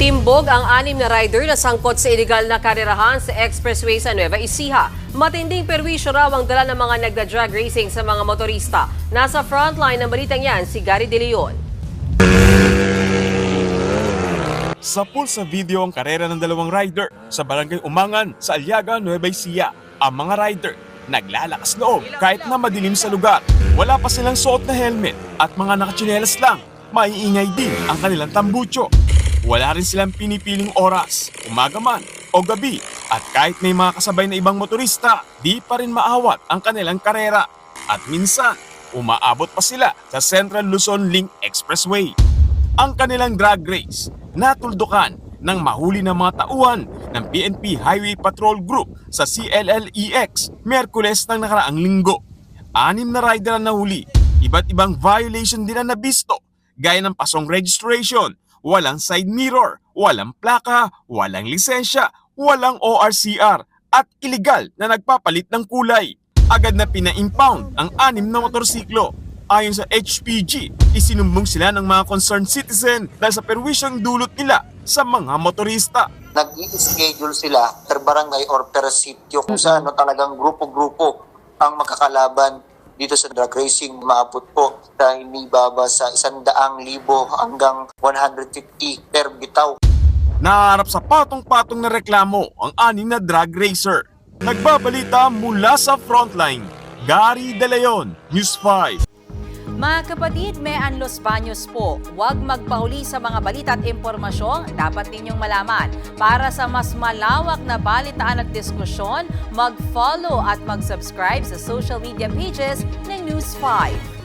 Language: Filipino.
Timbog ang anim na rider na sangkot sa illegal na karerahan sa expressway sa Nueva Ecija. Matinding perwisyo raw ang dala ng mga nagda-drag racing sa mga motorista. Nasa frontline ng balitang yan si Gary De Leon. Sa pool sa video ang karera ng dalawang rider sa barangay Umangan sa Aliaga, Nueva Ecija. Ang mga rider naglalakas loob kahit na madilim sa lugar. Wala pa silang suot na helmet at mga nakatsinelas lang. Maiingay din ang kanilang tambucho. Wala rin silang pinipiling oras, umaga man o gabi. At kahit may mga kasabay na ibang motorista, di pa rin maawat ang kanilang karera. At minsan, umaabot pa sila sa Central Luzon Link Expressway ang kanilang drag race natuldukan ng mahuli ng mga tauhan ng PNP Highway Patrol Group sa CLLEX Merkules ng nakaraang linggo. Anim na rider ang nahuli, iba't ibang violation din ang nabisto, gaya ng pasong registration, walang side mirror, walang plaka, walang lisensya, walang ORCR, at illegal na nagpapalit ng kulay. Agad na pina-impound ang anim na motorsiklo Ayon sa HPG, isinumbong sila ng mga concerned citizen dahil sa perwisyong dulot nila sa mga motorista. nag-i-schedule sila per barangay or per sitio kung saan no, talagang grupo-grupo ang makakalaban dito sa drag racing maabot po sa inibaba sa 100,000 hanggang 150 per bitaw. Naharap sa patong-patong na reklamo ang anim na drag racer. Nagbabalita mula sa frontline, Gary De Leon, News 5. Mga kapatid, may Los Baños po. Huwag magpahuli sa mga balita at impormasyon dapat ninyong malaman. Para sa mas malawak na balitaan at diskusyon, mag-follow at mag-subscribe sa social media pages ng News 5.